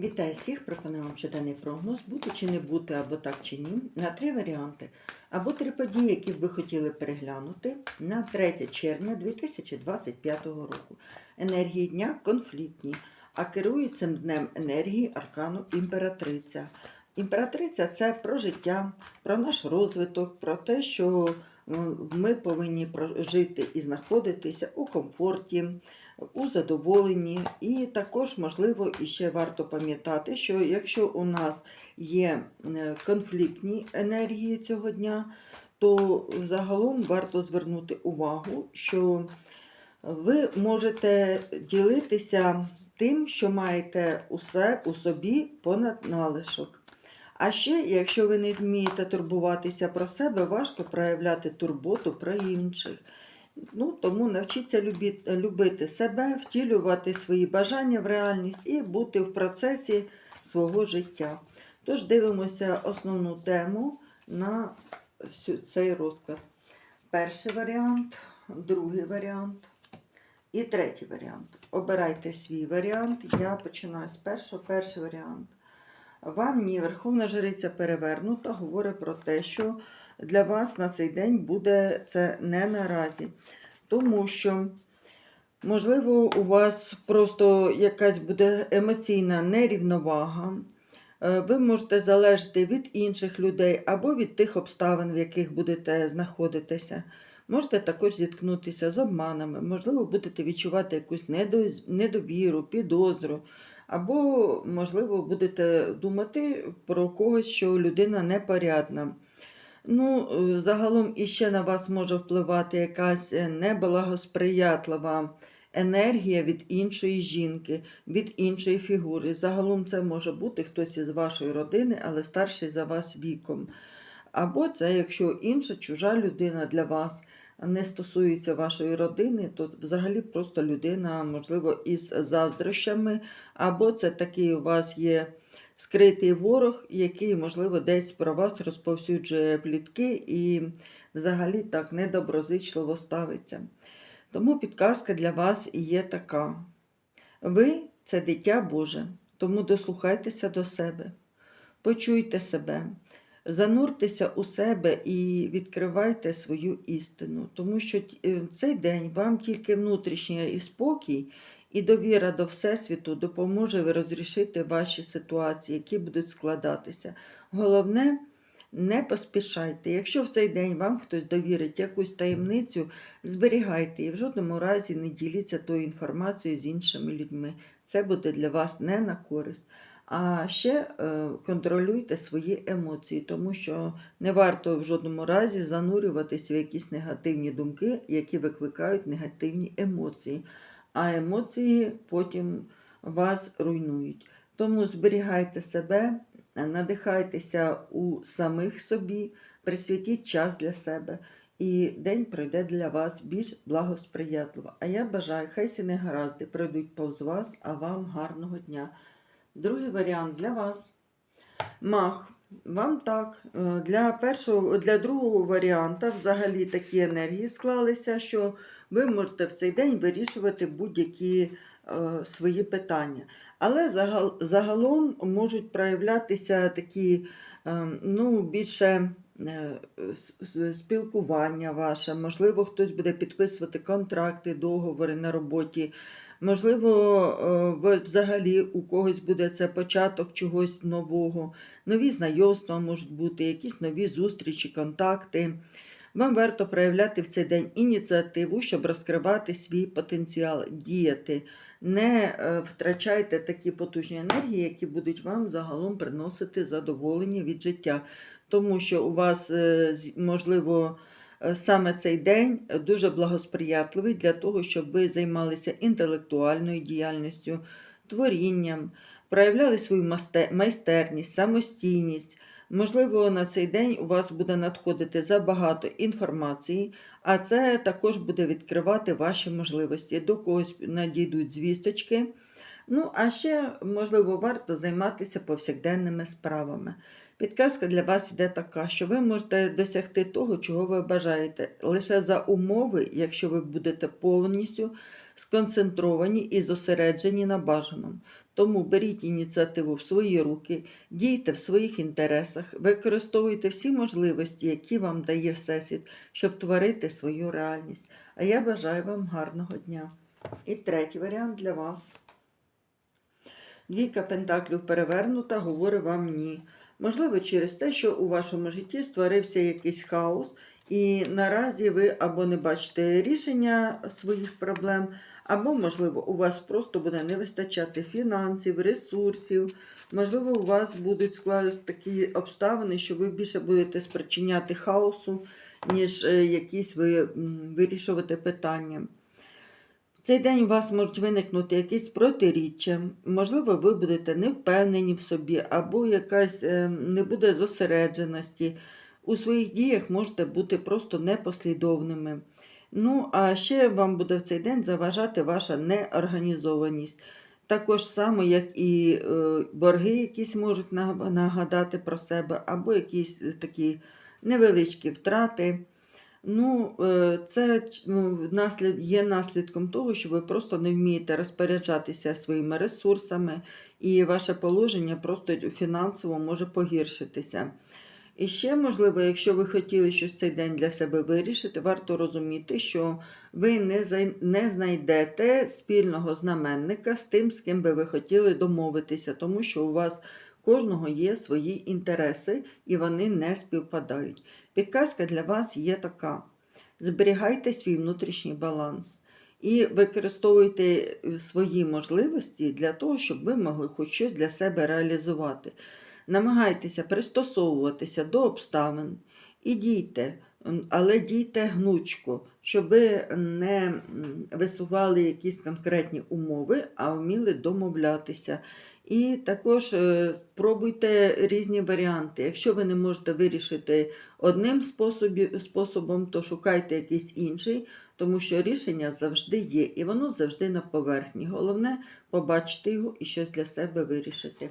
Вітаю всіх! Пропоную вам щоденний прогноз, бути чи не бути, або так чи ні, на три варіанти, або три події, які б ви хотіли переглянути на 3 червня 2025 року. Енергії дня конфліктні, а керує цим днем енергії аркану імператриця. Імператриця це про життя, про наш розвиток, про те, що ми повинні прожити і знаходитися у комфорті, у задоволенні. І також, можливо, іще варто пам'ятати, що якщо у нас є е, конфліктні енергії цього дня, то загалом варто звернути увагу, що ви можете ділитися тим, що маєте усе у собі понад налишок. А ще, якщо ви не вмієте турбуватися про себе, важко проявляти турботу про інших. Ну, тому навчіться любити себе, втілювати свої бажання в реальність і бути в процесі свого життя. Тож дивимося основну тему на цей розклад. Перший варіант, другий варіант і третій варіант. Обирайте свій варіант. Я починаю з першого. Перший варіант. Вам ні, Верховна Жриця перевернута, говорить про те, що для вас на цей день буде це не наразі. Тому що, можливо, у вас просто якась буде емоційна нерівновага. Е, Ви можете залежати від інших людей або від тих обставин, в яких будете знаходитися. Можете також зіткнутися з обманами, можливо, будете відчувати якусь недовіру, підозру, або, можливо, будете думати про когось, що людина непорядна. Ну, е, загалом іще на вас може впливати якась е, неблагосприятлива енергія від іншої жінки, від іншої фігури. Загалом це може бути хтось із вашої родини, але старший за вас віком. Або це, якщо інша чужа людина для вас не стосується вашої родини, то взагалі просто людина, можливо, із заздрощами, або це такий у вас є скритий ворог, який, можливо, десь про вас розповсюджує плітки і взагалі так недоброзичливо ставиться. Тому підказка для вас і є така. Ви це дитя Боже, тому дослухайтеся до себе, почуйте себе, зануртеся у себе і відкривайте свою істину, тому що е, цей день вам тільки внутрішній спокій і довіра до Всесвіту допоможе розрішити ваші ситуації, які будуть складатися. Головне, не поспішайте. Якщо в цей день вам хтось довірить якусь таємницю, зберігайте і в жодному разі не діліться тою інформацією з іншими людьми. Це буде для вас не на користь. А ще е, контролюйте свої емоції, тому що не варто в жодному разі занурюватися в якісь негативні думки, які викликають негативні емоції. А емоції потім вас руйнують. Тому зберігайте себе, надихайтеся у самих собі, присвятіть час для себе, і день пройде для вас більш благосприятливо. А я бажаю, хай сі не гаразди пройдуть повз вас, а вам гарного дня. Другий варіант для вас. Мах. Вам так. Е, Для першого, для другого варіанта взагалі такі енергії склалися, що ви можете в цей день вирішувати будь-які е, свої питання. Але загал, загалом можуть проявлятися такі е, ну, більше спілкування ваше. Можливо, хтось буде підписувати контракти, договори на роботі. Можливо, е, взагалі у когось буде це початок чогось нового, нові знайомства можуть бути, якісь нові зустрічі, контакти. Вам варто проявляти в цей день ініціативу, щоб розкривати свій потенціал, діяти. Не е, втрачайте такі потужні енергії, які будуть вам загалом приносити задоволення від життя. Тому що у вас, е, можливо, саме цей день дуже благосприятливий для того, щоб ви займалися інтелектуальною діяльністю, творінням, проявляли свою майстерність, самостійність. Можливо, на цей день у вас буде надходити забагато інформації, а це також буде відкривати ваші можливості. До когось надійдуть звісточки. Ну, а ще, можливо, варто займатися повсякденними справами. Підказка для вас йде така, що ви можете досягти того, чого ви бажаєте, лише за умови, якщо ви будете повністю сконцентровані і зосереджені на бажаному. Тому беріть ініціативу в свої руки, дійте в своїх інтересах, використовуйте всі можливості, які вам дає Всесвіт, щоб творити свою реальність. А я бажаю вам гарного дня. І третій варіант для вас. Двійка пентаклів перевернута, говорить вам ні. Можливо, через те, що у вашому житті створився якийсь хаос, і наразі ви або не бачите рішення своїх проблем, або, можливо, у вас просто буде не вистачати фінансів, ресурсів. Можливо, у вас будуть складатися такі обставини, що ви більше будете спричиняти хаосу, ніж е, якісь ви вирішувати питання. Цей день у вас можуть виникнути якісь протиріччя, можливо, ви будете не впевнені в собі, або якась е, не буде зосередженості. У своїх діях можете бути просто непослідовними. Ну, а ще вам буде в цей день заважати ваша неорганізованість. Також само, як і е, борги якісь можуть нагадати про себе, або якісь такі невеличкі втрати. Ну, е, це ну, є наслідком того, що ви просто не вмієте розпоряджатися своїми ресурсами, і ваше положення просто фінансово може погіршитися. І ще, можливо, якщо ви хотіли щось цей день для себе вирішити, варто розуміти, що ви не знайдете спільного знаменника з тим, з ким би ви хотіли домовитися, тому що у вас кожного є свої інтереси і вони не співпадають. Підказка для вас є така: зберігайте свій внутрішній баланс і використовуйте е, свої можливості для того, щоб ви могли хоч щось для себе реалізувати. Намагайтеся пристосовуватися до обставин і дійте, але дійте гнучко, щоб ви не висували якісь конкретні умови, а вміли домовлятися. І також е, спробуйте різні варіанти. Якщо ви не можете вирішити одним способом, то шукайте якийсь інший, тому що рішення завжди є, і воно завжди на поверхні. Головне побачити його і щось для себе вирішити.